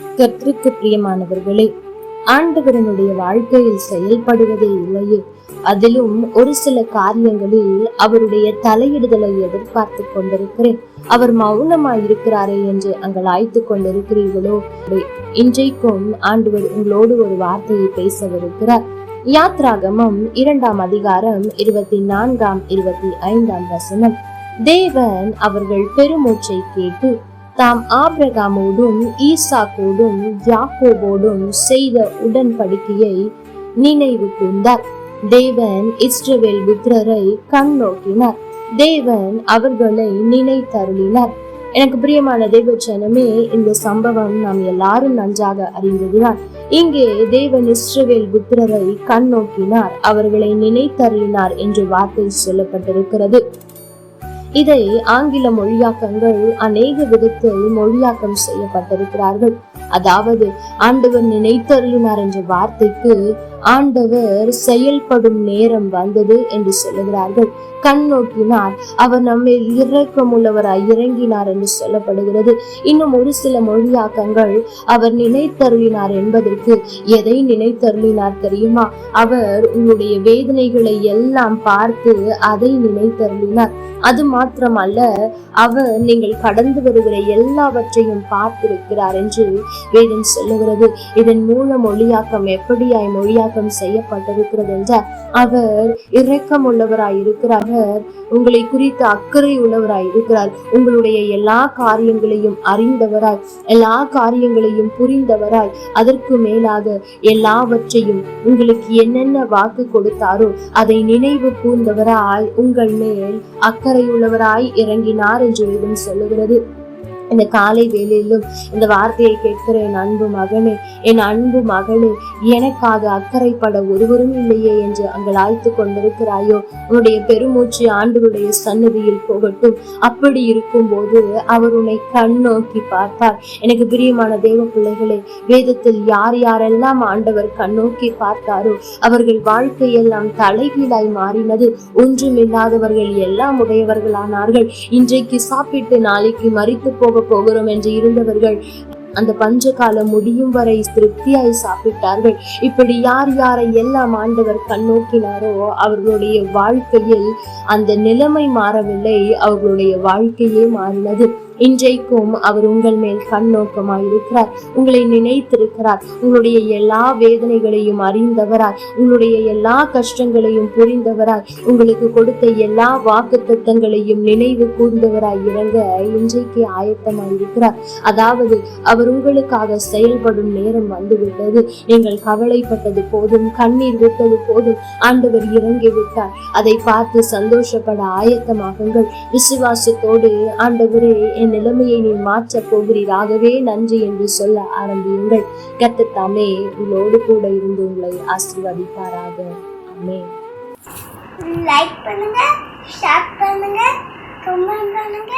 கர்த்தருக்கு பிரியமானவர்களே ஆண்டவரனுடைய வாழ்க்கையில் செயல்படுவதே இல்லையே. அதிலும் ஒரு சில காரியங்களில் அவருடைய தலையிடுதலை எதிர்பார்த்து கொண்டிருக்கிறேன். அவர் மௌனமாய் இருக்கிறாரே என்று அங்கள் ஆய்த்து கொண்டிருக்கிறீர்களோ? இன்றைக்கும் ஆண்டவர் உங்களோடு ஒரு வார்த்தையை பேசவிருக்கிறார். யாத்ராகமம் இரண்டாம் அதிகாரம் இருபத்தி நான்காம் இருபத்தி ஐந்தாம் வசனம். தேவன் அவர்கள் பெருமூச்சை கேட்டு தாம் ஆபிரகாமோடும் ஈசாக்கோடும் யாக்கோபோடும் செய்த உடன்படிக்கையை நினைவு கூர்ந்தார். தேவன் இஸ்ரவேல் புத்திரரை கண் நோக்கினார். தேவன் அவர்களை நினைத்தருளினார். எனக்கு பிரியமான தேவச்சனமே இந்த சம்பவம் நாம் எல்லாரும் நன்றாக அறிந்ததுதான் இங்கே தேவன் இஸ்ரவேல் புத்திரரை கண் நோக்கினார். அவர்களை நினைத்தருளினார் என்று வார்த்தை சொல்லப்பட்டிருக்கிறது. இதை ஆங்கில மொழியாக்கங்கள் அநேக விதத்தில் மொழியாக்கம் செய்யப்பட்டிருக்கிறார்கள். அதாவது ஆண்டவர் நினைத்தருளினார் என்ற வார்த்தைக்கு ஆண்டவர் செயல்படும் நேரம் வந்தது என்று சொல்லுகிறார்கள். கண் நோக்கினார் அவர் நம்மை இரக்கமுள்ளவராய் இறங்கினார் என்று சொல்லப்படுகிறது. இன்னும் ஒரு சில மொழியாக்கங்கள் அவர் நினைத்தருளினார் என்பதற்கு எதை நினைத்தருளினார் தெரியுமா? அவர் உங்களுடைய வேதனைகளை எல்லாம் பார்த்து அதை நினைத்தருளினார். அது மாத்திரமல்ல அவர் நீங்கள் கடந்து வருகிற எல்லாவற்றையும் பார்த்திருக்கிறார் என்று வேதம் சொல்லுகிறது. இதன் மூலம் மொழியாக்கம் எப்படியாய் மொழியாக்கம் செய்யப்பட்டிருக்கிறது என்றால் அவர் இரக்கம் உள்ளவராய் இருக்கிறார் உங்களை குறித்து அக்கறை உள்ளவராய் இருக்கிறார். உங்களுடைய எல்லா காரியங்களையும் அறிந்தவராய் எல்லா காரியங்களையும் புரிந்தவராய் அதற்கு மேலாக எல்லாவற்றையும் உங்களுக்கு என்னென்ன வாக்கு கொடுத்தாரோ அதை நினைவு கூர்ந்தவராய் உங்கள் மேல் அக்கறையுள்ளவராய் இறங்கினார் என்று வேதம் சொல்லுகிறது. இந்த காலை வேலையிலும் இந்த வார்த்தையை கேட்கிற என் அன்பு மகனே என் அன்பு மகளே எனக்காக அக்கறைப்பட ஒருவரும் இல்லையே என்று அங்கள் ஆய்த்து கொண்டிருக்கிறாயோ? உன்னுடைய பெருமூச்சு ஆண்டுடைய சன்னதியில் போகட்டும். அப்படி இருக்கும்போது அவர் உன்னை கண் நோக்கி பார்த்தார் எனக்கு பிரியமான தேவ பிள்ளைகளே வேதத்தில் யார் யாரெல்லாம் ஆண்டவர் கண் நோக்கி பார்த்தாரோ அவர்கள் வாழ்க்கையெல்லாம் தலைகீழாய் மாறினது ஒன்றுமில்லாதவர்கள் எல்லாம் உடையவர்களானார்கள். இன்றைக்கு சாப்பிட்டு நாளைக்கு மறித்து போக போகிறோம் என்று இருந்தவர்கள் அந்த பஞ்ச காலம் முடியும் வரை திருப்தியாய் சாப்பிட்டார்கள். இப்படி யார் யாரை எல்லாம் ஆண்டவர் கண்ணோக்கினாரோ அவர்களுடைய வாழ்க்கையில் அந்த நிலைமை மாறவில்லை. அவர்களுடைய வாழ்க்கையே மாறினது. இன்றைக்கும் அவர் உங்கள் மேல் கண்ணோக்கமாய் இருக்கிறார். உங்களை நினைத்திருக்கிறார். உங்களுடைய எல்லா வேதனைகளையும் அறிந்தவராய் உங்களுடைய எல்லா கஷ்டங்களையும் புரிந்தவராய் உங்களுக்கு கொடுத்த எல்லா வாக்கு தத்தங்களையும் நினைவு கூர்ந்தவராய் இறங்க இன்றைக்கு ஆயத்தமாய் இருக்கிறார். அதாவது அவர் உங்களுக்காக செயல்படும் நேரம் வந்துவிட்டது. நீங்கள் கவலைப்பட்டது போதும் கண்ணீர் விட்டது போதும் ஆண்டவர் இறங்கி விட்டார். அதை பார்த்து சந்தோஷப்பட ஆயத்தமாகுங்கள். விசுவாசத்தோடு ஆண்டவரே என் நிலைமையை நீ மாற்றப் போகிறீராகவே நன்றி என்று சொல்ல ஆரம்பியுங்கள். கத்தத்தாமே உங்களோடு கூட இருந்து உங்களை ஆசீர்வதிப்பாராக. அமே லைக் பண்ணுங்க ஷேர் பண்ணுங்க கமெண்ட் பண்ணுங்க.